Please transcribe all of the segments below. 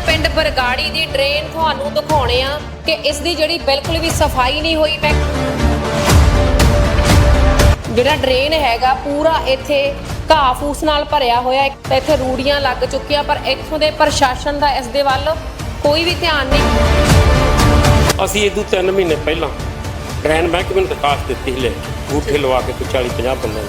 ਪਿੰਡ ਬਰਗਾੜੀ ਦੀ ਡਰੇਨ ਤੁਹਾਨੂੰ ਦਿਖਾਉਣੇ ਆ ਕਿ ਇਸ ਦੀ ਜਿਹੜੀ ਬਿਲਕੁਲ ਵੀ ਸਫ਼ਾਈ ਨਹੀਂ ਹੋਈ ਮੈਂ ਜਿਹੜਾ ਡਰੇਨ ਹੈਗਾ, ਪੂਰਾ ਇੱਥੇ ਘਾਹ ਫੂਸ ਨਾਲ ਭਰਿਆ ਹੋਇਆ ਹੈ। ਇੱਥੇ ਰੂੜੀਆਂ ਲੱਗ ਚੁੱਕੀਆਂ, ਪਰ ਇੱਥੋਂ ਦੇ ਪ੍ਰਸ਼ਾਸਨ ਦਾ ਇਸ ਦੇ ਵੱਲ ਕੋਈ ਵੀ ਧਿਆਨ ਨਹੀਂ। ਅਸੀਂ ਇਹਦੂ 3 ਮਹੀਨੇ ਪਹਿਲਾਂ ਡਰੇਨ ਮਹਿਕਮੇ ਨੂੰ ਦਰਖਾਸਤ ਦਿੱਤੀ ਸੀ ਲੈ ਗੂਠੇ ਲਵਾ ਕੇ 40 50 ਬੰਦਿਆਂ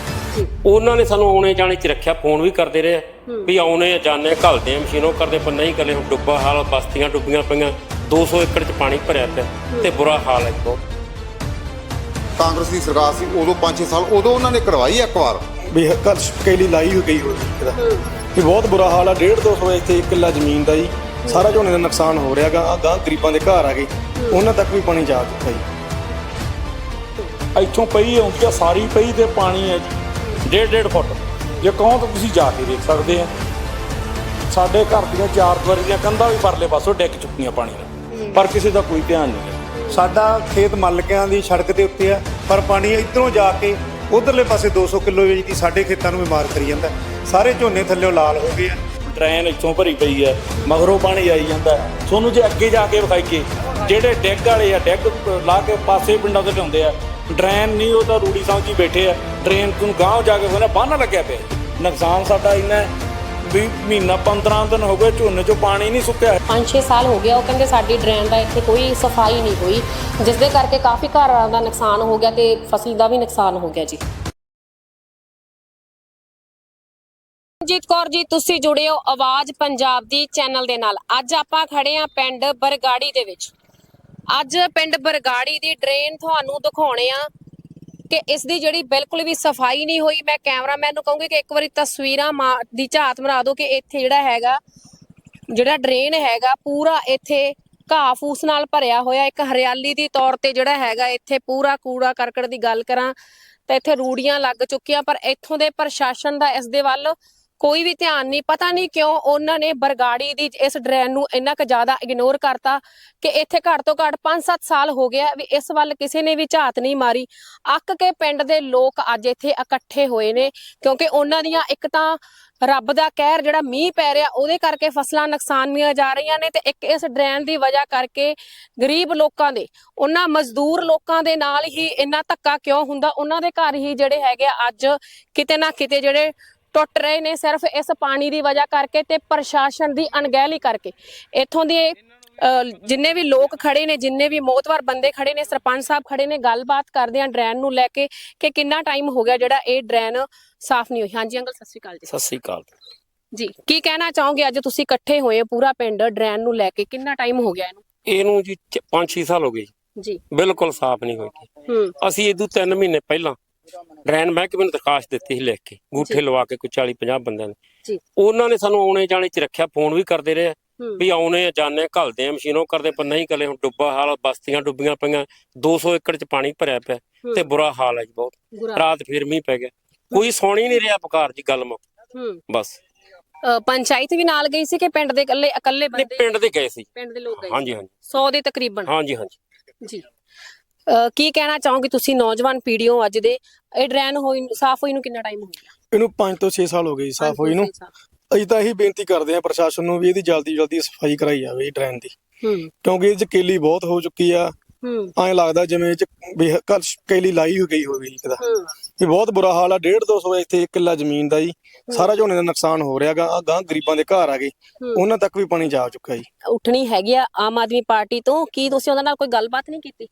ਉਹਨਾਂ ਨੇ ਸਾਨੂੰ ਆਉਣੇ ਜਾਣੇ ਚ ਰੱਖਿਆ ਫੋਨ ਵੀ ਕਰਦੇ ਰਹੇ ਵੀ ਆਉਣੇ ਆ ਜਾਣੇ ਘੱਲਦੇ ਆ ਮਸ਼ੀਨੋਂ ਕਰਦੇ ਪਰ ਨਹੀਂ ਕਰੇ ਹੁਣ ਡੁੱਬਾ ਹਾਲ ਬਸਤੀਆਂ ਡੁੱਬੀਆਂ ਪਈਆਂ 200 ਏਕੜ ਚ ਪਾਣੀ ਭਰਿਆ ਪਿਆ ਤੇ ਬੁਰਾ ਹਾਲ ਹੈ ਬਹੁਤ ਕਾਂਗਰਸ ਦੀ ਸਰਕਾਰ ਸੀ ਉਦੋਂ 5-6 ਸਾਲ ਉਦੋਂ ਉਹਨਾਂ ਨੇ ਕਰਵਾਈ ਇੱਕ ਵਾਰ? ਵੀ ਘਰ ਕੇਲੀ ਲਾਈ ਹੋਈ ਗਈ ਹੋਈ ਇਹਦਾ ਵੀ ਬਹੁਤ ਬੁਰਾ ਹਾਲ ਆ ਡੇਢ ਦੋ ਸੌ ਇੱਥੇ ਇੱਕ ਕਿੱਲਾ ਜ਼ਮੀਨ ਦਾ ਜੀ। ਸਾਰਾ ਝੋਨੇ ਦਾ ਨੁਕਸਾਨ ਹੋ ਰਿਹਾ ਗਾ ਗਾਂ ਗਰੀਬਾਂ ਦੇ ਘਰ ਆ ਗਏ। ਉਹਨਾਂ ਤੱਕ ਵੀ ਪਾਣੀ ਜਾ ਚੁੱਕਾ ਜੀ। ਇੱਥੋਂ ਪਈ ਆਉਂਦੀ ਆ ਸਾਰੀ ਪਈ ਤੇ ਪਾਣੀ ਹੈ ਜੀ। ਡੇਢ ਡੇਢ ਫੁੱਟ। ਜੇ ਕਹੋ ਤਾਂ ਤੁਸੀਂ ਜਾ ਕੇ ਦੇਖ ਸਕਦੇ ਆ। ਸਾਡੇ ਘਰ ਦੀਆਂ ਚਾਰ ਦੀਵਾਰੀ ਦੀਆਂ ਕੰਧਾਂ ਵੀ ਪਰਲੇ ਪਾਸੋਂ ਡਿੱਗ ਚੁੱਕੀਆਂ ਪਾਣੀ ਨਾਲ। ਪਰ ਕਿਸੇ ਦਾ ਕੋਈ ਧਿਆਨ ਨਹੀਂ ਸਾਡਾ ਖੇਤ ਮੱਲਕਿਆਂ ਦੀ ਸੜਕ ਦੇ ਉੱਤੇ ਆ ਪਰ ਪਾਣੀ ਇਧਰੋਂ ਜਾ ਕੇ ਉਧਰਲੇ ਪਾਸੇ 200 ਕਿਲੋ ਵੇਜ ਦੀ ਸਾਡੇ ਖੇਤਾਂ ਨੂੰ ਵੀ ਮਾਰ ਕਰੀ ਜਾਂਦਾ ਸਾਰੇ ਝੋਨੇ ਥੱਲੇ ਲਾਲ ਹੋ ਗਏ ਆ। ਡਰੇਨ ਇੱਥੋਂ ਭਰੀ ਪਈ ਹੈ ਮਗਰੋਂ ਪਾਣੀ ਆਈ ਜਾਂਦਾ। ਤੁਹਾਨੂੰ ਜੇ ਅੱਗੇ ਜਾ ਕੇ ਵਿਖਾਈਏ ਜਿਹੜੇ ਡੈਗ ਵਾਲੇ ਆ ਡੈਗ ਲਾ ਕੇ ਪਾਸੇ ਪਿੰਡਾਂ ਤੇ ਢਾਉਂਦੇ ਆ ਡਰੇਨ ਨਹੀਂ ਉਹ ਤਾਂ ਰੂੜੀ ਸਮਝੀ ਬੈਠੇ ਆ। ਡਰੇਨ ਨੂੰ ਗਾਂਹ ਜਾ ਕੇ ਉਹਨੇ ਬੰਨ ਲੱਗਿਆ ਪਿਆ। ਨੁਕਸਾਨ ਸਾਡਾ ਇੰਨਾ ਵੀ ਮਹੀਨਾ 15 ਦਿਨ ਹੋ ਗਏ ਝੋਨੇ 'ਚੋਂ ਪਾਣੀ ਨਹੀਂ ਸੁੱਕਿਆ। 5-6 ਸਾਲ ਹੋ ਗਿਆ ਉਹ ਕਹਿੰਦੇ ਸਾਡੀ ਡਰੇਨ ਦਾ ਇੱਥੇ ਕੋਈ ਸਫ਼ਾਈ ਨਹੀਂ ਹੋਈ ਜਿਸ ਦੇ ਕਰਕੇ ਕਾਫੀ ਘਰਾਂ ਦਾ ਨੁਕਸਾਨ ਹੋ ਗਿਆ ਤੇ ਫਸਲ ਦਾ ਵੀ ਨੁਕਸਾਨ ਹੋ ਗਿਆ ਜੀ। ਜੀਤ ਕੌਰ ਜੀ ਤੁਸੀਂ ਜੁੜੇ ਹੋ ਆਵਾਜ਼ ਪੰਜਾਬ ਦੀ ਚੈਨਲ ਦੇ ਨਾਲ। ਅੱਜ ਆਪਾਂ ਖੜੇ ਆ ਪਿੰਡ ਬਰਗਾੜੀ ਦੇ ਵਿੱਚ। ਅੱਜ ਪਿੰਡ ਬਰਗਾੜੀ ਦੀ ਡਰੇਨ ਤੁਹਾਨੂੰ ਦਿਖਾਉਣੇ ਆ ਕਿ ਇਸ ਦੀ ਜਿਹੜੀ ਬਿਲਕੁਲ ਵੀ ਸਫ਼ਾਈ ਨਹੀਂ ਹੋਈ। ਮੈਂ ਕੈਮਰਾਮੈਨ ਨੂੰ ਕਹੂੰਗੀ ਕਿ ਇੱਕ ਵਾਰੀ ਤਸਵੀਰਾਂ ਦੀ ਝਾਤ ਮਰਾ ਦਿਓ ਕਿ ਇੱਥੇ ਜਿਹੜਾ ਹੈਗਾ, ਜਿਹੜਾ ਡਰੇਨ ਹੈਗਾ, ਪੂਰਾ ਇੱਥੇ ਘਾਹ ਫੂਸ ਨਾਲ ਭਰਿਆ ਹੋਇਆ। ਇੱਕ ਹਰਿਆਲੀ ਦੀ ਤੌਰ ਤੇ ਜਿਹੜਾ ਹੈਗਾ, ਇੱਥੇ ਪੂਰਾ ਕੂੜਾ ਕਰਕਟ ਦੀ ਗੱਲ ਕਰਾਂ ਤਾਂ ਇੱਥੇ ਰੂੜੀਆਂ ਲੱਗ ਚੁੱਕੀਆਂ, ਪਰ ਇੱਥੋਂ ਦੇ ਪ੍ਰਸ਼ਾਸਨ ਦਾ ਇਸ ਦੇ ਵੱਲ ਕੋਈ ਵੀ ਧਿਆਨ ਨਹੀਂ, ਪਤਾ ਨਹੀਂ ਕਿਉਂ ਉਹਨਾਂ ਨੇ ਬਰਗਾੜੀ ਦੀ ਇਸ ਡਰੇਨ ਨੂੰ ਇੰਨਾ ਕੁ ਜ਼ਿਆਦਾ ਇਗਨੋਰ ਕਰਤਾ ਕਿ ਇੱਥੇ ਘੱਟ ਤੋਂ ਘੱਟ 5-7 ਸਾਲ ਹੋ ਗਿਆ ਵੀ ਇਸ ਵੱਲ ਕਿਸੇ ਨੇ ਵੀ ਝਾਤ ਨਹੀਂ ਮਾਰੀ। ਅੱਕ ਕੇ ਪਿੰਡ ਦੇ ਲੋਕ ਅੱਜ ਇੱਥੇ ਇਕੱਠੇ ਹੋਏ ਨੇ ਕਿਉਂਕਿ ਉਹਨਾਂ ਦੀਆਂ ਇੱਕ ਤਾਂ ਰੱਬ ਦਾ ਕਹਿਰ ਜਿਹੜਾ ਮੀਂਹ ਪੈ ਰਿਹਾ ਉਹਦੇ ਕਰਕੇ ਫਸਲਾਂ ਨੁਕਸਾਨੀਆਂ ਜਾ ਰਹੀਆਂ ਨੇ ਤੇ ਇੱਕ ਇਸ ਡਰੇਨ ਦੀ ਵਜ੍ਹਾ ਕਰਕੇ ਗਰੀਬ ਲੋਕਾਂ ਦੇ, ਉਹਨਾਂ ਮਜ਼ਦੂਰ ਲੋਕਾਂ ਦੇ ਨਾਲ ਹੀ ਇੰਨਾ ਧੱਕਾ ਕਿਉਂ ਹੁੰਦਾ? ਉਹਨਾਂ ਦੇ ਘਰ ਹੀ ਜਿਹੜੇ ਹੈਗੇ ਆ ਅੱਜ ਕਿਤੇ ਨਾ ਕਿਤੇ ਜਿਹੜੇ ਟੁੱਟ ਰਹੇ ਨੇ ਸਿਰਫ ਇਸ ਪਾਣੀ ਦੀ ਵਜ੍ਹਾ ਕਰਕੇ ਤੇ ਪ੍ਰਸ਼ਾਸਨ ਦੀ ਅਣਗਹਿਲੀ ਕਰਕੇ। ਇੱਥੋਂ ਦੇ ਜਿੰਨੇ ਵੀ ਲੋਕ ਖੜੇ ਨੇ ਜਿੰਨੇ ਵੀ ਮੋਤਵਰ ਬੰਦੇ ਖੜੇ ਨੇ ਸਰਪੰਚ ਸਾਹਿਬ ਖੜੇ ਨੇ ਗੱਲਬਾਤ ਕਰਦੇ ਆ ਡਰੇਨ ਨੂੰ ਲੈ ਕੇ ਕਿ ਕਿੰਨਾ ਟਾਈਮ ਹੋ ਗਿਆ ਜਿਹੜਾ ਇਹ ਡਰੇਨ ਸਾਫ਼ ਨਹੀਂ ਹੋਈ। ਹਾਂਜੀ ਅੰਕਲ ਸਤਿ ਸ਼੍ਰੀ ਅਕਾਲ ਜੀ। ਸਤਿ ਸ੍ਰੀ ਅਕਾਲ। ਜੀ ਕੀ ਕਹਿਣਾ ਚਾਹੋਗੇ? ਅੱਜ ਤੁਸੀਂ ਇਕੱਠੇ ਹੋਏ ਹੋ ਪੂਰਾ ਪਿੰਡ ਡਰੇਨ ਨੂੰ ਲੈ ਕੇ। ਕਿੰਨਾ ਟਾਈਮ ਹੋ ਗਿਆ ਇਹਨੂੰ? ਇਹਨੂੰ ਜੀ 5-6 ਸਾਲ ਹੋ ਗਏ ਜੀ। ਬਿਲਕੁਲ ਸਾਫ਼ ਨਹੀਂ ਹੋਈ। ਅਸੀਂ ਇਹਦੂ 3 ਮਹੀਨੇ ਪਹਿਲਾਂ ਡਰੈਨ ਮਹਿਕਮੇ ਨੂੰ ਦਰਖਾਸਤ ਦਿੱਤੀ ਸੀ ਲਿਖ ਕੇ ਗੂਠੇ ਲਵਾ ਕੇ ਕੋਈ 40 50 ਬੰਦਿਆਂ ਨੂੰ। ਜੀ। ਉਹਨਾਂ ਨੇ ਸਾਨੂੰ ਆਉਣੇ ਜਾਣੇ ਚ ਰੱਖਿਆ ਫੋਨ ਵੀ ਕਰਦੇ ਰਹੇ ਵੀ ਆਉਣੇ ਆ ਜਾਣੇ ਘੱਲਦੇ ਆ ਮਸ਼ੀਨੋਂ ਕਰਦੇ ਪਰ ਨਹੀਂ ਕਰੇ ਹੁਣ ਡੁੱਬਾ ਹਾਲ ਬਸਤੀਆਂ ਡੁੱਬੀਆਂ ਪਈਆਂ 200 ਏਕੜ ਚ ਪਾਣੀ ਭਰਿਆ ਪਿਆ। ਤੇ ਬੁਰਾ ਹਾਲ ਹੈ ਜੀ ਬਹੁਤ। ਰਾਤ ਫਿਰ ਮੀਂਹ ਪੈ ਗਿਆ। ਕੋਈ ਸੁਣ ਨਹੀਂ ਰਿਹਾ ਪੁਕਾਰ ਜੀ ਗੱਲ ਮੁੱਕ। ਬਸ। ਪੰਚਾਇਤ ਵੀ ਨਾਲ ਗਈ ਸੀ ਕਿ ਪਿੰਡ ਦੇ ਇਕੱਲੇ ਇਕੱਲੇ ਬੰਦੇ? ਪਿੰਡ ਦੇ ਗਏ ਸੀ। ਪਿੰਡ ਦੇ ਲੋਕ ਗਏ ਹਾਂਜੀ ਹਾਂਜੀ। 100 ਦੇ ਤਕਰੀਬਨ? ਹਾਂਜੀ ਹਾਂਜੀ। ਜੀ। ਕੀ ਕਹਿਣਾ ਚਾਹੋਗੇ ਤੁਸੀਂ ਨੌਜਵਾਨ ਪੀੜ੍ਹੀਓ ਅੱਜ ਦੇ? ਇਹ ਡਰੇਨ ਹੋਈ ਸਾਫ਼ ਹੋਈ ਨੂੰ ਕਿੰਨਾ ਟਾਈਮ ਹੋ ਗਿਆ? ਇਹਨੂੰ 5 ਤੋਂ 6 ਸਾਲ ਹੋ ਗਏ ਜੀ ਸਾਫ਼ ਹੋਈ ਨੂੰ। ਅਸੀਂ ਤਾਂ ਇਹੀ ਬੇਨਤੀ ਕਰਦੇ ਹਾਂ ਪ੍ਰਸ਼ਾਸਨ ਨੂੰ ਵੀ ਇਹਦੀ ਜਲਦੀ ਜਲਦੀ ਸਫ਼ਾਈ ਕਰਾਈ ਜਾਵੇ ਇਹ ਡਰੇਨ ਦੀ। ਹੂੰ। ਕਿਉਂਕਿ ਇਹ 'ਚ ਕੇਲੀ ਬਹੁਤ ਹੋ ਚੁੱਕੀ ਆ। ਹੂੰ। ਐਂ ਲੱਗਦਾ ਜਿਵੇਂ ਇਹ 'ਚ ਵੀ ਘਰ ਕੇਲੀ ਲਾਈ ਹੋਈ ਗਈ ਹੋਵੇ ਜੀ ਕਿਦਾ ਹੂੰ। ਵੀ ਬਹੁਤ ਬੁਰਾ ਹਾਲ ਆ ਡੇਢ ਦੋ ਸੌ ਇੱਥੇ ਇੱਕ ਕਿੱਲਾ ਜ਼ਮੀਨ ਦਾ ਜੀ। ਸਾਰਾ ਝੋਨੇ ਦਾ ਨੁਕਸਾਨ ਹੋ ਰਿਹਾ ਗਾ ਗਾਂ ਗਰੀਬਾਂ ਦੇ ਘਰ ਆ ਗਏ। ਹੂੰ। ਉਹਨਾਂ ਤੱਕ ਵੀ ਪਾਣੀ ਜਾ ਚੁੱਕਾ ਜੀ। ਉੱਠਣੀ ਹੈਗੀ ਆ ਆਮ ਆਦਮੀ ਪਾਰਟੀ ਤੋਂ। ਕੀ ਤੁਸੀਂ ਉਹਦੇ ਨਾਲ ਕੋਈ ਗੱਲਬਾਤ ਨਹੀਂ ਕੀਤੀ?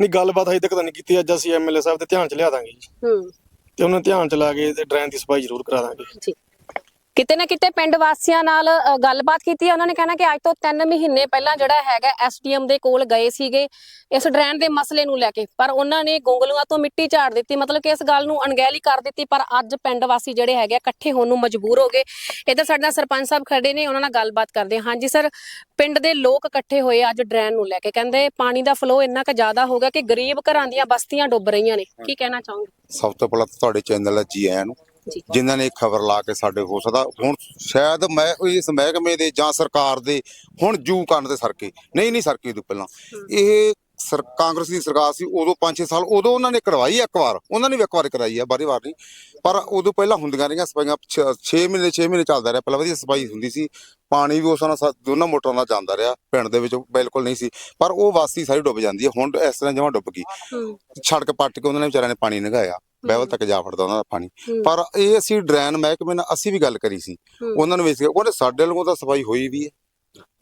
ਨਹੀਂ ਗੱਲਬਾਤ ਹਜੇ ਤੱਕ ਤਾਂ ਨਹੀਂ ਕੀਤੀ। ਅੱਜ ਅਸੀਂ ਐਮਐਲਏ ਸਾਹਿਬ ਦੇ ਧਿਆਨ ਚ ਲਿਆ ਦਾਂਗੇ ਜੀ। ਹੂੰ। ਤੇ ਉਹਨਾਂ ਧਿਆਨ ਚ ਲਾ ਕੇ ਤੇ ਡਰੇਨ ਦੀ ਸਫ਼ਾਈ ਜ਼ਰੂਰ ਕਰਾ ਦਾਂਗੇ। ਜੀ ਕਿਤੇ ਨਾ ਕਿਤੇ ਪਿੰਡ ਵਾਸੀਆਂ ਨਾਲ ਗੱਲਬਾਤ ਕੀਤੀ ਉਹਨਾਂ ਨੇ ਕਹਿਣਾ ਕਿ ਅੱਜ ਤੋਂ 3 ਮਹੀਨੇ ਪਹਿਲਾਂ ਜਿਹੜਾ ਹੈਗਾ ਐਸਡੀਐਮ ਦੇ ਕੋਲ ਗਏ ਸੀਗੇ, ਇਸ ਡਰੇਨ ਦੇ ਮਸਲੇ ਨੂੰ ਲੈ ਕੇ। ਪਰ ਉਹਨਾਂ ਨੇ ਗੋਂਗਲੂਆਂ ਤੋਂ ਮਿੱਟੀ ਝਾੜ ਦਿੱਤੀ, ਮਤਲਬ ਕਿ ਇਸ ਗੱਲ ਨੂੰ ਅਣਗਹਿਲੀ ਕਰ ਦਿੱਤੀ, ਪਰ ਅੱਜ ਪਿੰਡ ਵਾਸੀ ਜਿਹੜੇ ਹੈਗੇ ਇਕੱਠੇ ਹੋਣ ਨੂੰ ਮਜਬੂਰ ਹੋ ਗਏ। ਇੱਧਰ ਸਾਡੇ ਨਾਲ ਸਰਪੰਚ ਸਾਹਿਬ ਖੜੇ ਨੇ, ਉਹਨਾਂ ਨਾਲ ਗੱਲਬਾਤ ਕਰਦੇ ਹਾਂ। ਹਾਂਜੀ ਸਰ, ਪਿੰਡ ਦੇ ਲੋਕ ਇਕੱਠੇ ਹੋਏ ਅੱਜ ਡਰੇਨ ਨੂੰ ਲੈ ਕੇ। ਕਹਿੰਦੇ ਪਾਣੀ ਦਾ ਫਲੋ ਇੰਨਾ ਕੁ ਜ਼ਿਆਦਾ ਹੋ ਗਿਆ ਕਿ ਗਰੀਬ ਘਰਾਂ ਦੀਆਂ ਬਸਤੀਆਂ ਡੁੱਬ ਰਹੀਆਂ ਨੇ। ਕੀ ਕਹਿਣਾ ਚਾਹੋਗੇ? ਸਭ ਤੋਂ ਪਹਿਲਾਂ ਤੁਹਾਡੇ ਚੈਨਲ ਦਾ ਜੀ ਆਇਆਂ ਨੂੰ। ਜਿਨ੍ਹਾਂ ਨੇ ਖਬਰ ਲਾ ਕੇ ਸਾਡੇ ਹੋ ਸਕਦਾ ਹੁਣ ਸ਼ਾਇਦ ਮੈਂ ਇਸ ਮਹਿਕਮੇ ਦੇ ਜਾਂ ਸਰਕਾਰ ਦੇ ਹੁਣ ਜੂ ਕਰਨ ਦੇ ਸਰਕੇ ਨਹੀਂ ਨਹੀਂ ਸਰਕੇ ਤੋਂ ਪਹਿਲਾਂ। ਇਹ ਸਰ ਕਾਂਗਰਸ ਦੀ ਸਰਕਾਰ ਸੀ ਉਦੋਂ 5-6 ਸਾਲ ਉਦੋਂ ਉਹਨਾਂ ਨੇ ਕਰਵਾਈ ਇੱਕ ਵਾਰ। ਉਹਨਾਂ ਨੇ ਵੀ ਇੱਕ ਵਾਰ ਕਰਾਈ ਆ ਬਾਰੀ ਵਾਰ ਨਹੀਂ। ਪਰ ਉਦੋਂ ਪਹਿਲਾਂ ਹੁੰਦੀਆਂ ਰਹੀਆਂ ਸਫਾਈਆਂ। 6 ਮਹੀਨੇ 6 ਮਹੀਨੇ ਚੱਲਦਾ ਰਿਹਾ। ਪਹਿਲਾਂ ਵਧੀਆ ਸਫ਼ਾਈ ਹੁੰਦੀ ਸੀ। ਪਾਣੀ ਵੀ ਉਸ ਨਾਲ ਦੋਨਾਂ ਮੋਟਰਾਂ ਨਾਲ ਜਾਂਦਾ ਰਿਹਾ। ਪਿੰਡ ਦੇ ਵਿੱਚ ਬਿਲਕੁਲ ਨਹੀਂ ਸੀ। ਪਰ ਉਹ ਵਾਸੀ ਸਾਰੀ ਡੁੱਬ ਜਾਂਦੀ ਹੈ ਹੁਣ ਇਸ ਤਰ੍ਹਾਂ ਜਮਾਂ ਡੁੱਬ ਗਈ। ਸੜਕ ਪੱਟ ਕੇ ਉਹਨਾਂ ਨੇ ਵਿਚਾਰਿਆਂ ਨੇ ਪਾਣੀ ਲੰਘਾਇਆ ਬਹਿਵਲ ਤੱਕ ਜਾ ਫੜਦਾ ਉਹਨਾਂ ਦਾ ਪਾਣੀ। ਪਰ ਇਹ ਅਸੀਂ ਡਰੇਨ ਮਹਿਕਮੇ ਨਾਲ ਅਸੀਂ ਵੀ ਗੱਲ ਕਰੀ ਸੀ। ਉਹਨਾਂ ਨੂੰ ਵੇਖ ਕੇ ਉਹਨੇ ਸਾਡੇ ਵੱਲੋਂ ਤਾਂ ਸਫ਼ਾਈ ਹੋਈ ਵੀ ਹੈ।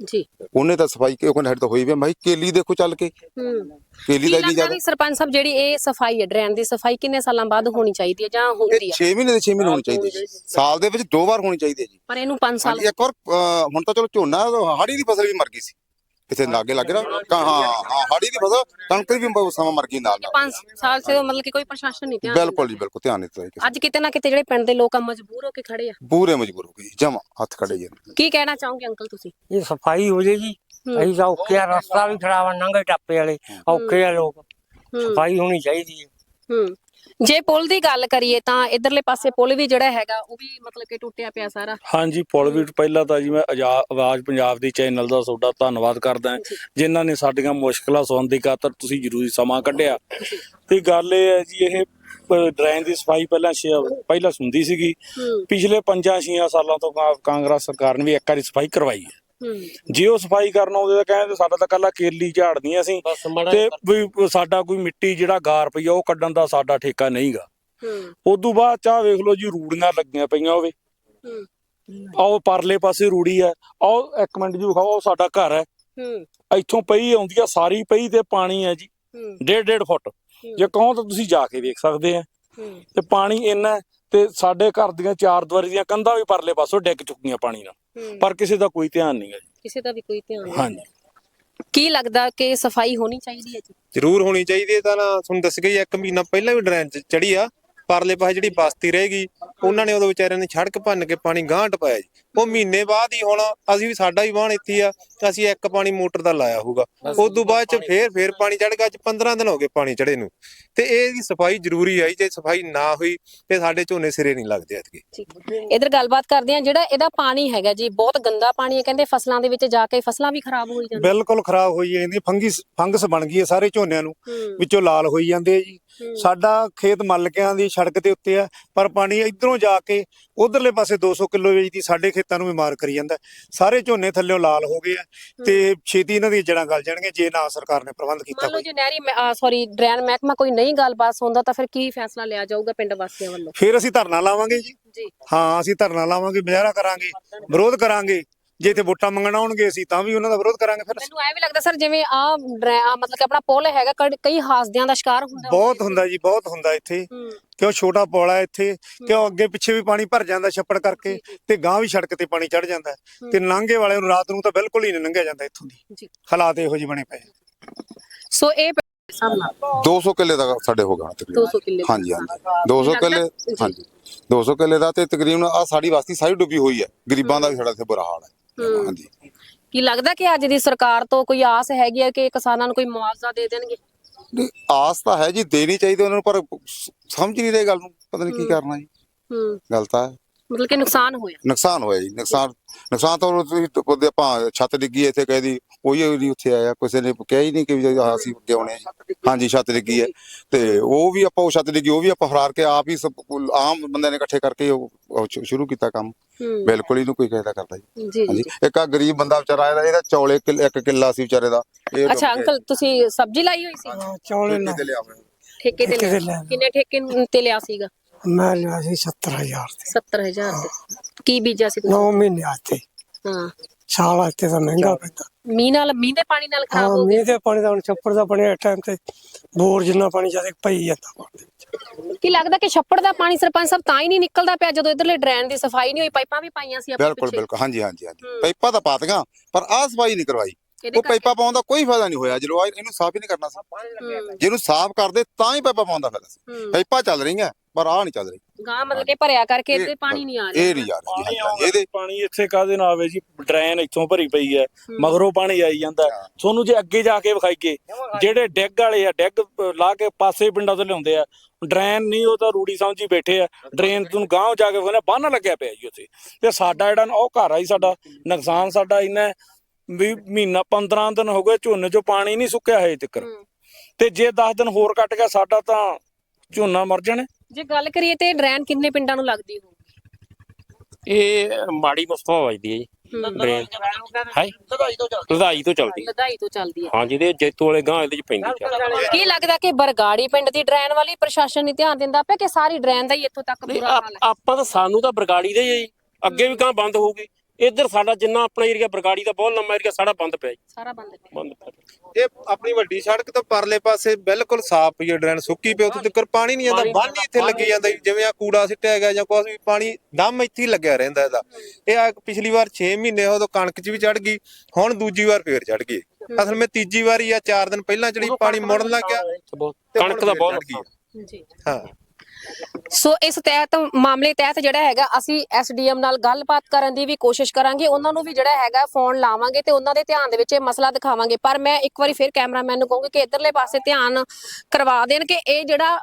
ਜੀ। ਉਹਨੇ ਤਾਂ ਸਫ਼ਾਈ ਕਿ ਉਹਨੇ ਤੋਂ ਹੋਈ ਵੀ ਭਾਈ ਕੇਲੀ ਦੇਖੋ ਚੱਲ ਕੇ। ਹੂੰ। ਕੇਲੀ ਦਾ ਵੀ ਜ਼ਿਆਦਾ ਵੀ ਸਰਪੰਚ ਸਾਹਿਬ ਜਿਹੜੀ ਇਹ ਸਫ਼ਾਈ ਹੈ ਡਰੇਨ ਦੀ ਸਫ਼ਾਈ ਕਿੰਨੇ ਸਾਲਾਂ ਬਾਅਦ ਹੋਣੀ ਚਾਹੀਦੀ ਹੈ ਜਾਂ ਹੁੰਦੀ ਹੈ 6 ਮਹੀਨੇ ਦੇ 6 ਮਹੀਨੇ ਹੋਣੀ ਚਾਹੀਦੀ। ਹੈ ਸਾਲ ਦੇ ਵਿੱਚ ਦੋ ਵਾਰ ਹੋਣੀ ਚਾਹੀਦੀ ਹੈ ਜੀ। ਪਰ ਇਹਨੂੰ 5 ਸਾਲ ਇੱਕ ਵਾਰ ਹੁਣ ਤਾਂ ਚਲੋ ਝੋਨਾ ਹਾੜੀ ਦੀ ਫਸਲ ਵੀ ਮਰ ਗਈ ਸੀ। ਕਿਤੇ ਲਾਗੇ ਲੱਗੇ ਕ- ਹਾਂ ਹਾਂ ਹਾੜੀ ਦੀ ਫਸਲ ਕਣਕ ਦੀ ਵੀ ਸਮਾਂ ਮਰ ਗਈ ਨਾਲ ਨਾਲ। 5 ਸਾਲ ਸੇ ਮਤਲਬ ਕਿ ਕੋਈ ਪ੍ਰਸ਼ਾਸਨ ਨਹੀਂ ਧਿਆਨ ਬਿਲਕੁਲ ਜੀ ਬਿਲਕੁਲ ਧਿਆਨ ਨਹੀਂ ਦਿੱਤਾ ਅੱਜ ਕਿਤੇ ਨਾ ਕਿਤੇ ਜਿਹੜੇ ਪਿੰਡ ਦੇ ਲੋਕ ਆ ਮਜਬੂਰ ਹੋ ਕੇ ਖੜੇ ਆ। ਪੂਰੇ ਮਜਬੂਰ ਹੋ ਗਏ ਜਮਾ ਹੱਥ ਖੜੇ ਜੀ। ਕੀ ਕਹਿਣਾ ਚਾਹੋਗੇ ਅੰਕਲ ਤੁਸੀਂ? ਇਹ ਸਫ਼ਾਈ ਹੋ ਜਾਏਗੀ ਹੂੰ। ਅਸੀਂ ਤਾਂ ਔਖੇ ਆ ਰਸਤਾ ਵੀ ਖਰਾਬ ਆ ਨੰਗੇ ਟੱਪੇ ਵਾਲੇ ਔਖੇ ਆ ਲੋਕ। ਸਫ਼ਾਈ ਹੋਣੀ ਚਾਹੀਦੀ ਹੈ। ਹੂੰ। ਜੇ ਪੁਲ ਦੀ ਗੱਲ ਕਰੀਏ ਤਾਂ ਇਧਰਲੇ ਪਾਸੇ ਪੁਲ ਵੀ ਜਿਹੜਾ ਹੈਗਾ ਉਹ ਵੀ ਮਤਲਬ ਕਿ ਟੁੱਟਿਆ ਪਿਆ ਸਾਰਾ। ਹਾਂਜੀ ਪੁਲ ਵੀ ਪਹਿਲਾਂ ਤਾਂ ਜੀ ਮੈਂ ਆਜ਼ਾ- ਆਵਾਜ਼ ਪੰਜਾਬ ਦੀ ਚੈਨਲ ਦਾ ਤੁਹਾਡਾ ਧੰਨਵਾਦ ਕਰਦਾ ਹਾਂ। ਜਿਨ੍ਹਾਂ ਨੇ ਸਾਡੀਆਂ ਮੁਸ਼ਕਲਾਂ ਸੁਣਨ ਦੀ ਖਾਤਰ ਤੁਸੀਂ ਜ਼ਰੂਰੀ ਸਮਾਂ ਕੱਢਿਆ। ਤੇ ਗੱਲ ਇਹ ਹੈ ਜੀ ਇਹ ਅਹ, ਡਰੇਨ ਦੀ ਸਫ਼ਾਈ ਪਹਿਲਾਂ ਛੇ- ਪਹਿਲਾਂ ਹੁੰਦੀ ਸੀਗੀ। ਹੂੰ। ਪਿਛਲੇ 5-6 ਸਾਲਾਂ ਤੋਂ ਕਾ- ਕਾਂਗਰਸ ਸਰਕਾਰ ਨੇ ਵੀ ਇੱਕ ਵਾਰੀ ਸਫ਼ਾਈ ਕਰਵਾਈ ਹੈ ਹੂੰ। ਜੇ ਉਹ ਸਫ਼ਾਈ ਕਰਨ ਆਉਂਦੇ ਤਾਂ ਕਹਿੰਦੇ ਸਾਡਾ ਤਾਂ ਕੱਲਾ ਕੇਲੀ ਝਾੜਦੀਆਂ ਸੀ। ਤੇ ਵੀ ਸਾਡਾ ਕੋਈ ਮਿੱਟੀ ਜਿਹੜਾ ਗਾਰ ਪਈ ਆ ਉਹ ਕੱਢਣ ਦਾ ਸਾਡਾ ਠੇਕਾ ਨਹੀਂਗਾ। ਹੂੰ। ਉਦੋਂ ਬਾਅਦ ਚਾਹ ਵੇਖ ਲਓ ਜੀ ਰੂੜੀਆਂ ਲੱਗੀਆਂ ਪਈਆਂ ਹੋਵੇ ਹੂੰ। ਆਓ ਪਰਲੇ ਪਾਸੇ ਰੂੜੀ ਹੈ ਆਓ ਇੱਕ ਮਿੰਟ ਜੀ ਵਿਖਾਓ ਆਹ ਸਾਡਾ ਘਰ ਹੈ ਹੂੰ। ਇੱਥੋਂ ਪਈ ਆਉਂਦੀ ਆ ਸਾਰੀ ਪਈ ਤੇ ਪਾਣੀ ਹੈ ਜੀ। ਹੂੰ। ਡੇਢ ਡੇਢ ਫੁੱਟ। ਜੇ ਕਹੋ ਤਾਂ ਤੁਸੀਂ ਜਾ ਕੇ ਵੇਖ ਸਕਦੇ ਆ। ਤੇ ਪਾਣੀ ਇੰਨਾ ਤੇ ਸਾਡੇ ਘਰ ਦੀਆਂ ਚਾਰ ਦੀਵਾਰੀ ਦੀਆਂ ਕੰਧਾਂ ਵੀ ਪਰਲੇ ਪਾਸੋਂ ਡਿੱਗ ਚੁੱਕੀਆਂ ਪਾਣੀ ਨਾਲ। ਪਰ ਕਿਸੇ ਦਾ ਕੋਈ ਧਿਆਨ ਨਹੀਂ ਹੈ ਜੀ। ਕਿਸੇ ਦਾ ਵੀ ਕੋਈ ਧਿਆਨ ਨਹੀਂ। ਹਾਂਜੀ। ਕੀ ਲੱਗਦਾ ਕਿ ਸਫ਼ਾਈ ਹੋਣੀ ਚਾਹੀਦੀ ਹੈ ਜੀ? ਜ਼ਰੂਰ ਹੋਣੀ ਚਾਹੀਦੀ ਹੈ ਤਾਂ ਨਾ ਤੁਹਾਨੂੰ ਦੱਸ ਗਈ ਇੱਕ ਮਹੀਨਾ ਪਹਿਲਾਂ ਵੀ ਡਰੈਨ ਚ ਚੜੀ ਆ। ਪਰਲੇ ਪਾਸੇ ਜਿਹੜੀ ਬਸਤੀ ਰਹੇਗੀ ਉਹਨਾਂ ਨੇ ਉਦੋਂ ਵਿਚਾਰਿਆਂ ਨੇ ਸੜਕ ਭੰਨ ਕੇ ਪਾਣੀ ਗਾਂਹ ਟਪਾਇਆ ਜੀ। ਉਹ ਮਹੀਨੇ ਬਾਅਦ ਹੀ ਹੁਣ ਅਸੀਂ ਵੀ ਸਾਡਾ ਵੀ ਵਾਹਣ ਇੱਥੇ ਆ ਤਾਂ ਅਸੀਂ ਇੱਕ ਪਾਣੀ ਮੋਟਰ ਦਾ ਲਾਇਆ ਹੋਊਗਾ। ਉਸ ਤੋਂ ਬਾਅਦ ਚ ਫੇਰ ਫੇਰ ਪਾਣੀ ਚੜ ਗਿਆ ਅੱਜ 15 ਦਿਨ ਹੋ ਗਏ ਪਾਣੀ ਚੜੇ ਨੂੰ। ਤੇ ਇਹਦੀ ਸਫ਼ਾਈ ਜ਼ਰੂਰੀ ਹੈ ਜੀ, ਸਫ਼ਾਈ ਨਾ ਹੋਈ ਤੇ ਸਾਡੇ ਝੋਨੇ ਸਿਰੇ ਨਹੀਂ ਲੱਗਦੇ ਐਤਕੀ। ਇਧਰ ਗੱਲਬਾਤ ਕਰਦੇ ਆ ਜਿਹੜਾ ਇਹਦਾ ਪਾਣੀ ਹੈਗਾ ਜੀ ਬਹੁਤ ਗੰਦਾ ਪਾਣੀ ਹੈ ਕਹਿੰਦੇ ਫਸਲਾਂ ਦੇ ਵਿੱਚ ਜਾ ਕੇ ਫਸਲਾਂ ਵੀ ਖਰਾਬ ਹੋਈ ਜਾਂਦੀਆਂ। ਬਿਲਕੁਲ ਖਰਾਬ ਹੋਈ ਜਾਂਦੀ ਫੰਗਸ ਫੰਗਸ ਬਣ ਗਈ ਹੈ ਸਾਰੇ ਝੋਨਿਆਂ ਨੂੰ ਹੂੰ। ਵਿੱਚੋਂ ਲਾਲ ਹੋਈ ਜਾਂਦੇ ਆ ਜੀ। ਹੂੰ। ਸਾਡਾ ਖੇਤ ਮੱਲਕਿਆਂ ਦੀ ਸੜਕ ਦੇ ਉੱਤੇ ਆ ਪਰ ਪਾਣੀ ਇਧਰੋਂ ਜਾ ਕੇ ਉਧਰਲੇ ਪਾਸੇ 200 ਕਿਲੋ ਵੇਚ ਦੀ ਸਾਡੇ ਖੇਤਾਂ ਨੂੰ ਵੀ ਮਾਰ ਕਰੀ ਜਾਂਦਾ। ਸਾਰੇ ਝੋਨੇ ਥੱਲੇੋਂ ਲਾਲ ਹੋ ਗਏ ਆ ਤੇ ਛੇਤੀ ਇਹਨਾਂ ਦੀਆਂ ਜੜਾਂ ਗਲ ਜਾਣਗੀਆਂ ਜੇ ਨਾ ਸਰਕਾਰ ਨੇ ਪ੍ਰਬੰਧ ਕੀਤਾ ਮੰਨ ਲਓ ਕੋਈ। ਜੇ ਨਹਿਰੀ ਸੌਰੀ ਡਰੇਨ ਮਹਿਕਮਾ ਕੋਈ ਨਹੀਂ ਗੱਲਬਾਤ ਸੁਣਦਾ ਤਾਂ ਫਿਰ ਕੀ ਫੈਸਲਾ ਲਿਆ ਜਾਊਗਾ ਪਿੰਡ ਵਾਸੀਆਂ ਵੱਲੋਂ? ਫਿਰ ਅਸੀਂ ਧਰਨਾ ਲਾਵਾਂਗੇ ਜੀ। ਜੀ। ਹਾਂ ਅਸੀਂ ਧਰਨਾ ਲਾਵਾਂਗੇ ਮੁਜ਼ਾਹਰਾ ਕਰਾਂਗੇ ਵਿਰੋਧ ਕਰਾਂਗੇ। ਜੇ ਇੱਥੇ ਵੋਟਾਂ ਮੰਗਣ ਆਉਣਗੇ ਅਸੀਂ ਤਾਂ ਵੀ ਉਹਨਾਂ ਦਾ ਵਿਰੋਧ ਕਰਾਂਗੇ ਫਿਰ। ਮੈਨੂੰ ਐ ਵੀ ਲੱਗਦਾ ਸਰ ਜਿਵੇਂ ਆ ਮਤਲਬ ਕਿ ਆਪਣਾ ਪੁਲ ਹੈਗਾ ਕੜ- ਕਈ ਹਾਸਦਿਆਂ ਦਾ ਸ਼ਿਕਾਰ ਹੁੰਦਾ ਬਹੁਤ ਹੁੰਦਾ ਜੀ ਬਹੁਤ ਹੁੰਦਾ ਇੱਥੇ। ਹੂੰ। ਕਿਉਂ ਛੋਟਾ ਪੌਲ ਹੈ ਇੱਥੇ ਕਿਉਂ ਅੱਗੇ ਪਿੱਛੇ ਵੀ ਪਾਣੀ ਭਰ ਜਾਂਦਾ ਛੱਪੜ ਕਰਕੇ ਤੇ ਗਾਂ ਵੀ ਸੜਕ ਤੇ ਪਾਣੀ ਚੜ ਜਾਂਦਾ। ਹੈ। ਤੇ ਲਾਂਘੇ ਵਾਲੇ ਨੂੰ ਰਾਤ ਨੂੰ ਤਾਂ ਬਿਲਕੁਲ ਹੀ ਨਹੀਂ ਲੰਘਿਆ ਜਾਂਦਾ ਇੱਥੋਂ ਦੀ। ਜੀ। ਹਾਲਾਤ ਇਹੋ ਜਿਹੇ ਬਣੇ ਪਏ ਸੋ ਇਹ ਸਾਹਮਣਾ 200 ਕਿੱਲੇ ਦਾ ਸਾਡੇ ਹੋ ਗਿਆ ਤਕਰੀਬਨ। 200 ਕਿੱਲੇ ਹਾਂਜੀ ਹਾਂਜੀ। 200 ਕਿੱਲੇ। ਹਾਂਜੀ। 200 ਕਿੱਲੇ ਦਾ ਤੇ ਤਕਰੀਬਨ ਆ ਸਾਡੀ ਬਸਤੀ ਸਾਰੀ ਡੁੱਬੀ ਹੋਈ ਹੈ। ਗਰੀਬਾਂ ਦਾ ਵੀ ਸਾਡਾ ਇੱਥੇ ਬੁਰਾ ਹਾਲ ਹੈ। ਹੂੰ। ਹਾਂਜੀ ਕੀ ਲੱਗਦਾ ਕਿ ਅੱਜ ਦੀ ਸਰਕਾਰ ਤੋਂ ਕੋਈ ਆਸ ਹੈਗੀ ਹੈ ਕਿ ਕਿਸਾਨਾਂ ਨੂੰ ਕੋਈ ਮੁਆਵਜ਼ਾ ਦੇ ਦੇਣਗੇ? ਨਹੀਂ, ਆਸ ਤਾਂ ਹੈ ਜੀ ਦੇਣੀ ਚਾਹੀਦੀ ਉਹਨਾਂ ਨੂੰ ਪਰ ਸ- ਸਮਝ ਨਹੀਂ ਰਹੇ ਗੱਲ ਨੂੰ ਪਤਾ ਨਹੀਂ ਕੀ ਕਰਨਾ ਜੀ। ਹੂੰ। ਗੱਲ ਤਾਂ ਹੈ। ਮਤਲਬ ਕਿ ਨੁਕਸਾਨ ਹੋਇਆ। ਨੁਕਸਾਨ ਹੋਇਆ ਜੀ ਨੁਕਸਾਨ ਨੁਕਸਾਨ ਤਾਂ ਉਹ ਤੁਸੀਂ ਉਹਦੇ ਆਪਾਂ ਛੱਤ ਡਿੱਗੀ ਇੱਥੇ ਕਹਿਦੀ ਕੋਈ ਨਹੀਂ ਉੱਥੇ ਆਇਆ ਕਿਸੇ ਨੇ ਕਿਹਾ ਹੀ ਨਹੀਂ ਕਿ ਅਸੀਂ ਅੱਗੇ ਆਉਣੇ ਆ ਜੀ। ਹਾਂਜੀ ਛੱਤ ਡਿੱਗੀ ਹੈ ਤੇ ਉਹ ਵੀ ਆਪਾਂ ਉਹ ਛੱਤ ਡਿੱਗੀ ਉਹ ਵੀ ਆਪਾਂ ਫਰਾਰ ਕੇ ਆਪ ਹੀ ਸਭ ਆਮ ਬੰਦੇ ਨੇ ਇਕੱਠੇ ਕਰਕੇ ਉਹ ਉਹ ਸ਼ੁ- ਸ਼ੁਰੂ ਕੀਤਾ ਕੰਮ। ਹੂੰ। ਬਿਲਕੁਲ ਹੀ ਕੋਈ ਕਹਿਦਾ ਕਰਦਾ ਜੀ। ਜੀ ਜੀ ਹਾਂਜੀ। ਇੱਕ ਆ ਗਰੀਬ ਬੰਦਾ ਵਿਚਾਰਾ ਇਹਦਾ ਇਹਦਾ ਚੌਲੇ ਕਿੱਲ- ਇੱਕ ਕਿੱਲਾ ਸੀ ਵਿਚਾਰੇ ਦਾ। ਇਹ ਅੱਛਾ ਅੰਕਲ ਤੁਸੀਂ ਸਬਜ਼ੀ ਲਾਈ ਹੋਈ ਸੀ? ਚੌਲੇ ਠੇਕੇ ਤੇ ਲਿਆ ਹੋਇਆ। ਠੇਕੇ ਤੇ ਠੇਕੇ ਤੇ ਲਿਆ। ਲਿਆ। ਕਿੰਨੇ ਠੇਕੇ ਤੇ ਲਿਆ ਸੀਗਾ? ਮੈਂ ਲਿਆ ਸੀ 70000 ਤੇ। 70000 ਤੇ। ਕੀ ਬੀਜਿਆ ਸੀ 9 ਤੁਸੀਂ ਮਹੀਨੇ ਆਤੇ ਹਾਂ। ਸਾਲ ਆਤੇ ਤਾਂ ਮਹਿੰਗਾ ਪੈਂਦਾ। ਮੀਂਹ ਨਾਲ ਮੀਂਹ ਦੇ ਪਾਣੀ ਨਾਲ ਖਰਾਬ ਹਾਂ ਮੀਂਹ ਦੇ ਪਾਣੀ ਦਾ ਹੁਣ ਛੱਪੜ ਦਾ ਪਾਣੀ ਇਸ ਟਾਈਮ ਤੇ ਬੋਰ ਜਿੰਨਾ ਪਾਣੀ ਜ਼ਿਆਦਾ ਪਈ ਜਾਂਦਾ ਪਾਣੀ ਦੇ ਵਿੱਚ। ਕੀ ਲੱਗਦਾ ਕਿ ਛੱਪੜ ਦਾ ਪਾਣੀ ਸਰਪੰਚ ਸਾਹਿਬ ਤਾਂ ਹੀ ਨਹੀਂ ਨਿਕਲਦਾ ਪਿਆ ਜਦੋਂ ਇਧਰਲੇ ਡਰੇਨ ਦੀ ਸਫ਼ਾਈ ਨਹੀਂ ਹੋਈ ਪਾਈਪਾਂ ਵੀ ਪਾਈਆਂ ਸੀ ਆਪਣੇ ਬਿਲਕੁਲ ਪਿੱਛੇ? ਬਿਲਕੁਲ ਹਾਂਜੀ ਹਾਂਜੀ ਹਾਂਜੀ। ਹੂੰ। ਪਾਈਪਾਂ ਤਾਂ ਪਾਤੀਆਂ ਪਰ ਆਹ ਸਫ਼ਾਈ ਨਹੀਂ ਕਰਵਾਈ। ਉਹ ਪਾਈਪਾਂ ਪਾਉਣ ਦਾ ਕੋਈ ਫਾਇਦਾ ਨਹੀਂ ਹੋਇਆ। ਜਦੋਂ ਆਹ ਇਹਨੂੰ ਸਾਫ਼ ਹੀ ਨਹੀਂ ਕਰਨਾ ਸੀ। ਜਿਹਨੂੰ ਸਾਫ਼ ਕਰਦੇ ਤਾਂ ਹੀ ਪਾਈਪਾਂ ਪਾਉਣ ਦਾ ਫਾਇਦਾ ਸੀ। ਪਾਈਪਾਂ ਚੱਲ ਰਹੀਆਂ। ਪਰ ਆਹ ਨਹੀਂ ਚੱਲ ਰਹੀ। ਗਾਂ ਮਤਲਬ ਕਿ ਭਰਿਆ ਕਰਕੇ ਇਹ- ਇੱਥੇ ਪਾਣੀ ਨਹੀਂ ਆ ਰਿਹਾ। ਇਹ ਨਹੀਂ ਆ ਰਿਹਾ ਪਾਣੀ ਹਾਂਜੀ, ਇਹਦੇ ਪਾਣੀ ਇੱਥੇ ਕਾਦੇ ਨਾਲ ਆਵੇ ਜੀ? ਡਰੇਨ ਇੱਥੋਂ ਭਰੀ ਪਈ ਹੈ ਮਗਰੋਂ ਪਾਣੀ ਆਈ ਜਾਂਦਾ ਹੈ। ਤੁਹਾਨੂੰ ਜੇ ਅੱਗੇ ਜਾ ਕੇ ਵਿਖਾਈਏ ਜਿਹੜੇ ਡੈਗ ਵਾਲੇ ਆ ਡੈਗ ਅ, ਲਾ ਕੇ ਪਾਸੇ ਪਿੰਡਾਂ ਤੋਂ ਲਿਆਉਂਦੇ ਆ ਡਰੇਨ ਨਹੀਂ ਉਹ ਤਾਂ ਰੂੜੀ ਸਮਝੀ ਬੈਠੇ ਆ। ਡਰੇਨ ਤੋਂ ਗਾਂਹ ਜਾ ਕੇ ਉਹਨੇ ਬੰਨ ਲੱਗਿਆ ਪਿਆ ਜੀ ਉੱਥੇ। ਤੇ ਸਾਡਾ ਜਿਹੜਾ ਨਾ ਉਹ ਘਰ ਆ ਜੀ ਸਾਡਾ ਨੁਕਸਾਨ ਸਾਡਾ ਇੰਨਾ ਹੈ ਵੀ ਮਹੀਨਾ 15 ਦਿਨ ਹੋ ਗਏ ਝੋਨੇ 'ਚੋਂ ਪਾਣੀ ਨਹੀਂ ਸੁੱਕਿਆ ਹਜੇ ਤੱਕ। ਹੂੰ। ਤੇ ਜੇ 10 ਦਿਨ ਹੋਰ ਕੱਟ ਗਿਆ ਸਾਡਾ ਤਾਂ ਝੋਨਾ ਮਰ ਜਾਣਾ। ਜੇ ਗੱਲ ਕਰੀਏ ਤੇ ਡਰੇਨ ਕਿੰਨੇ ਪਿੰਡਾਂ ਨੂੰ ਲੱਗਦੀ ਹੋਊਗੀ? ਇਹ ਮਾੜੀ ਮੁਸਤਫਾ ਵੱਜਦੀ ਹੈ ਜੀ। ਡਰੇਨ। ਹੈ? ਲਦਾਈ ਤੋਂ ਚੱਲਦੀ ਲਦਾਈ ਤੋਂ ਚੱਲਦੀ ਹੈ। ਹਾਂ ਜਿਹਦੇ ਜੈਤੋ ਵਾਲੇ ਗਾਂ ਇਹਦੇ ਚ ਪੈਂਦੀ ਚੱਲ ਕੀ ਲੱਗਦਾ ਕਿ ਬਰਗਾੜੀ ਪਿੰਡ ਦੀ ਡਰੇਨ ਵਾਲੀ ਪ੍ਰਸ਼ਾਸਨ ਨਹੀਂ ਧਿਆਨ ਦਿੰਦਾ ਪਿਆ ਕਿ ਸਾਰੀ ਡਰੇਨ ਦਾ ਹੀ ਇੱਥੋਂ ਤੱਕ ਨਹੀਂ ਆਪ- ਹਾਲ ਹੈ? ਆਪਾਂ ਤਾਂ ਸਾਨੂੰ ਤਾਂ ਬਰਗਾੜੀ ਦੇ ਹੀ ਹੈ ਜੀ। ਅੱਗੇ ਵੀ ਗਾਂ ਬੰਦ ਹੋਊਗੀ। ਇੱਧਰ ਸਾਡਾ ਜਿੰਨਾ ਆਪਣਾ ਏਰੀਆ ਬਰਗਾੜੀ ਦਾ ਬਹੁਤ ਲੰਮਾ ਏਰੀਆ ਸਾਡਾ ਬੰਦ ਪਿਆ ਜੀ। ਸਾਰਾ ਬੰਦ ਹੈ ਬੰਦ ਪਿਆ ਇਹ ਆਪਣੀ ਵੱਡੀ ਸੜਕ ਤੋਂ ਪਰਲੇ ਪਾਸੇ ਬਿਲਕੁਲ ਸਾਫ਼ ਪਈ ਹੈ ਡਰੇਨ ਸੁੱਕੀ ਪਈ ਉੱਥੇ ਤੱਕ ਪਾਣੀ ਨਹੀਂ ਜਾਂਦਾ ਪਾਣੀ ਬੰਨ ਹੀ ਇੱਥੇ ਲੱਗੀ ਜਾਂਦਾ ਜੀ, ਜਿਵੇਂ ਆ ਕੂੜਾ ਸਿੱਟਿਆ ਗਿਆ ਜਾਂ ਕੁਛ ਵੀ ਪਾਣੀ ਦਮ ਇੱਥੇ ਹੀ ਲੱਗਿਆ ਰਹਿੰਦਾ ਇਹਦਾ। ਇਹ ਆ ਪਿਛਲੀ ਵਾਰ 6 ਮਹੀਨੇ ਉਦੋਂ ਕਣਕ 'ਚ ਵੀ ਚੜ ਗਈ ਹੁਣ ਦੂਜੀ ਵਾਰ ਫੇਰ ਚੜ ਗਈ। ਅਸਲ ਵਿੱਚ ਤੀਜੀ ਵਾਰੀ ਆ 4 ਦਿਨ ਪਹਿਲਾਂ ਜਿਹੜੀ ਪਾਣੀ ਮੁੜਨ ਲੱਗ ਗਿਆ ਬਹੁਤ। ਤੇ ਹੁਣ ਕਣਕ ਦਾ ਫੇਰ ਬਹੁਤ ਚੜ੍ਹ ਗਈ। ਨੁਕਸਾਨ। ਜੀ। ਹਾਂ। ਸੋ ਇਸ ਤਹਿਤ ਮਾਮਲੇ ਤਹਿਤ ਜਿਹੜਾ ਹੈਗਾ, ਅਸੀਂ ਐਸਡੀਐਮ ਨਾਲ ਗੱਲਬਾਤ ਕਰਨ ਦੀ ਵੀ ਕੋਸ਼ਿਸ਼ ਕਰਾਂਗੇ। ਉਹਨਾਂ ਨੂੰ ਵੀ ਜਿਹੜਾ ਹੈਗਾ, ਫੋਨ ਲਾਵਾਂਗੇ ਤੇ ਉਹਨਾਂ ਦੇ ਧਿਆਨ ਦੇ ਵਿੱਚ ਇਹ ਮਸਲਾ ਦਿਖਾਵਾਂਗੇ। ਪਰ ਮੈਂ ਇੱਕ ਵਾਰੀ ਫਿਰ ਕੈਮਰਾਮੈਨ ਨੂੰ ਕਹੂੰਗੀ ਕਿ ਇਧਰਲੇ ਪਾਸੇ ਧਿਆਨ ਕਰਵਾ ਦੇਣ ਕਿ ਇਹ ਜਿਹੜਾ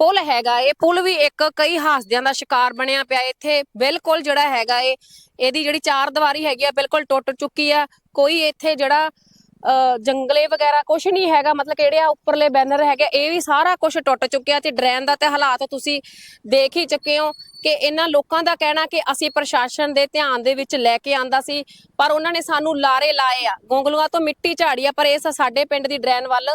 ਪੁਲ ਹੈਗਾ, ਇਹ ਪੁਲ ਵੀ ਇੱਕ ਕਈ ਹਾਸਦਿਆਂ ਦਾ ਸ਼ਿਕਾਰ ਬਣਿਆ ਪਿਆ। ਇੱਥੇ ਬਿਲਕੁਲ ਜਿਹੜਾ ਹੈਗਾ, ਇਹ, ਇਹਦੀ ਜਿਹੜੀ ਚਾਰ ਦੀਵਾਰੀ ਹੈਗੀ ਆ, ਬਿਲਕੁਲ ਟੁੱਟ ਚੁੱਕੀ ਆ। ਕੋਈ ਇੱਥੇ ਜਿਹੜਾ ਜੰਗਲੇ ਵਗੈਰਾ ਕੁਝ ਨਹੀਂ ਹੈਗਾ, ਮਤਲਬ ਕਿ ਆ ਉੱਪਰਲੇ ਬੈਨਰ ਹੈਗੇ, ਇਹ ਵੀ ਸਾਰਾ ਕੁਝ ਟੁੱਟ ਚੁੱਕਿਆ ਤੇ ਡਰੇਨ ਦਾ ਤੇ ਹਾਲਾਤ ਤੁਸੀਂ ਦੇਖ ਹੀ ਚੁੱਕੇ ਹੋ ਕਿ ਇਹਨਾਂ ਲੋਕਾਂ ਦਾ ਕਹਿਣਾ ਕਿ ਅਸੀਂ ਪ੍ਰਸ਼ਾਸਨ ਦੇ ਧਿਆਨ ਦੇ ਵਿੱਚ ਲੈ ਕੇ ਆਂਦਾ ਸੀ, ਪਰ ਉਹਨਾਂ ਨੇ ਸਾਨੂੰ ਲਾਰੇ ਲਾਏ ਆ। ਗੋਂਗਲੂਆਂ ਤੋਂ ਮਿੱਟੀ ਝਾੜੀ ਆ, ਪਰ ਇਸ ਸਾਡੇ ਪਿੰਡ ਦੀ ਡਰੇਨ ਵੱਲ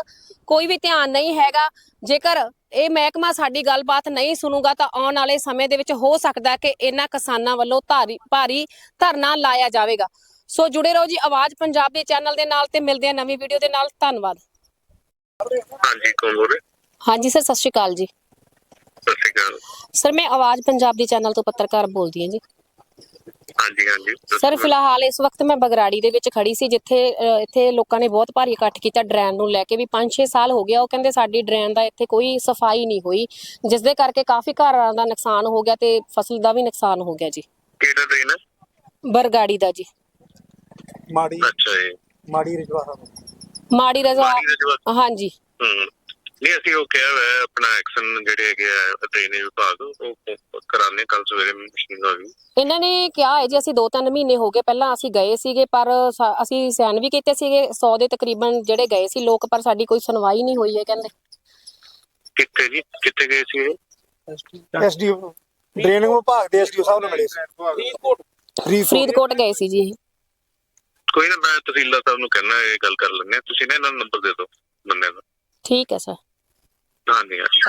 ਕੋਈ ਵੀ ਧਿਆਨ ਨਹੀਂ ਹੈਗਾ। ਜੇਕਰ ਇਹ ਮਹਿਕਮਾ ਸਾਡੀ ਗੱਲਬਾਤ ਨਹੀਂ ਸੁਣੂਗਾ ਤਾਂ ਆਉਣ ਵਾਲੇ ਸਮੇਂ ਦੇ ਵਿੱਚ ਹੋ ਸਕਦਾ ਕਿ ਇਹਨਾਂ ਕਿਸਾਨਾਂ ਵੱਲੋਂ ਧਾਰੀ, ਭਾਰੀ ਧਰਨਾ ਲਾਇਆ ਜਾਵੇਗਾ। ਸੋ ਜੁੜੇ ਰਹੋ ਜੀ ਆਵਾਜ਼ ਪੰਜਾਬ ਦੇ ਚੈਨਲ ਦੇ ਨਾਲ ਤੇ ਮਿਲਦੇ ਆ ਨਵੀਂ ਵੀਡੀਓ ਦੇ ਨਾਲ। ਧੰਨਵਾਦ। ਹਾਂਜੀ ਕੌਣ ਬੋਲ ਰਹੇ? ਹਾਂਜੀ ਸਰ ਸਤਿ ਸ਼੍ਰੀ ਅਕਾਲ ਜੀ। ਸਤਿ ਸ਼੍ਰੀ ਅਕਾਲ। ਸਰ ਮੈਂ ਆਵਾਜ਼ ਪੰਜਾਬ ਦੀ ਚੈਨਲ ਤੋਂ ਪੱਤਰਕਾਰ ਬੋਲਦੀ ਹਾਂ ਜੀ। ਹਾਂਜੀ ਹਾਂਜੀ। ਸਰ। ਫਿਲਹਾਲ ਇਸ ਵਕਤ ਮੈਂ ਬਗਰਾੜੀ ਦੇ ਵਿੱਚ ਖੜੀ ਸੀ ਜਿੱਥੇ ਇੱਥੇ ਲੋਕਾਂ ਨੇ ਬਹੁਤ ਭਾਰੀ ਇਕੱਠ ਕੀਤਾ ਡਰੇਨ ਨੂੰ ਲੈ ਕੇ। ਵੀ 5-6 ਸਾਲ ਹੋ ਗਿਆ ਉਹ ਕਹਿੰਦੇ ਸਾਡੀ ਡਰੇਨ ਦਾ ਇੱਥੇ ਕੋਈ ਸਫ਼ਾਈ ਨਹੀਂ ਹੋਈ ਜਿਸ ਦੇ ਕਰਕੇ ਕਾਫੀ ਘਰਾਂ ਦਾ ਨੁਕਸਾਨ ਹੋ ਗਿਆ ਤੇ ਫਸਲ ਦਾ ਵੀ ਨੁਕਸਾਨ ਹੋ ਗਿਆ ਜੀ। ਕਿਹੜਾ ਟ੍ਰੇਨ ਹੈ ਬਰਗਾੜੀ ਦਾ ਜੀ। ਮਾੜੀ ਅੱਛਾ ਜੀ। ਮਾੜੀ ਰਿਜਵਾਹਾ ਮਾੜੀ ਰਜ਼ਾ ਮਾੜੀ ਦੇ ਜਵਾਬ ਹਾਂਜੀ। ਹੂੰ। ਨਹੀਂ ਅਸੀਂ ਉਹ ਕਿਹਾ ਹੋਇਆ ਹੈ, ਆਪਣਾ ਐਕਸ਼ਨ ਜਿਹੜੇ ਹੈਗੇ ਆ ਡਰੇਨੇਜ ਵਿਭਾਗ ਉਹ ਕਰਾਣੇ ਕੱਲ ਸਵੇਰੇ ਮਸ਼ੀਨ ਆ ਗਈ ਇਹਨਾਂ ਨੇ ਕਿਹਾ ਹੈ ਜੀ ਅਸੀਂ 2-3 ਮਹੀਨੇ ਹੋ ਗਏ ਪਹਿਲਾਂ ਅਸੀਂ ਗਏ ਸੀਗੇ ਪਰ ਸਾ- ਅਸੀਂ ਸਿਆਣ ਵੀ ਕੀਤੇ ਸੀਗੇ 100 ਦੇ ਤਕਰੀਬਨ ਜਿਹੜੇ ਗਏ ਸੀ ਲੋਕ ਪਰ ਸਾਡੀ ਕੋਈ ਸੁਣਵਾਈ ਨਹੀਂ ਹੋਈ ਹੈ ਕਹਿੰਦੇ। ਕਿੱਥੇ ਜੀ? ਕਿੱਥੇ ਗਏ ਸੀ ਇਹ? ਐਸਡੀਓ ਡਰੇਨਿੰਗ ਵਿਭਾਗ ਦੇ ਐਸਡੀਓ ਸਾਹਿਬ ਨੂੰ ਮਿਲੇ ਸੀ। ਫਰੀਦਕੋਟ ਫਰੀਦਕੋਟ ਗਏ ਸੀ ਜੀ ਇਹ। ਕੋਈ ਨਾ ਮੈਂ ਤਹਿਸੀਲਦਾਰ ਸਾਹਿਬ ਨੂੰ ਕਹਿਣਾ ਇਹ ਗੱਲ ਕਰ ਹਾਂ। ਤੁਸੀਂ ਨਾ ਇਹਨਾਂ ਨੂੰ ਨੰਬਰ ਦੇ ਦਿਓ ਬੰਦੇ ਦਾ। ਠੀਕ ਹੈ ਸਰ ਹਾਂਜੀ ਹਾਂਜੀ।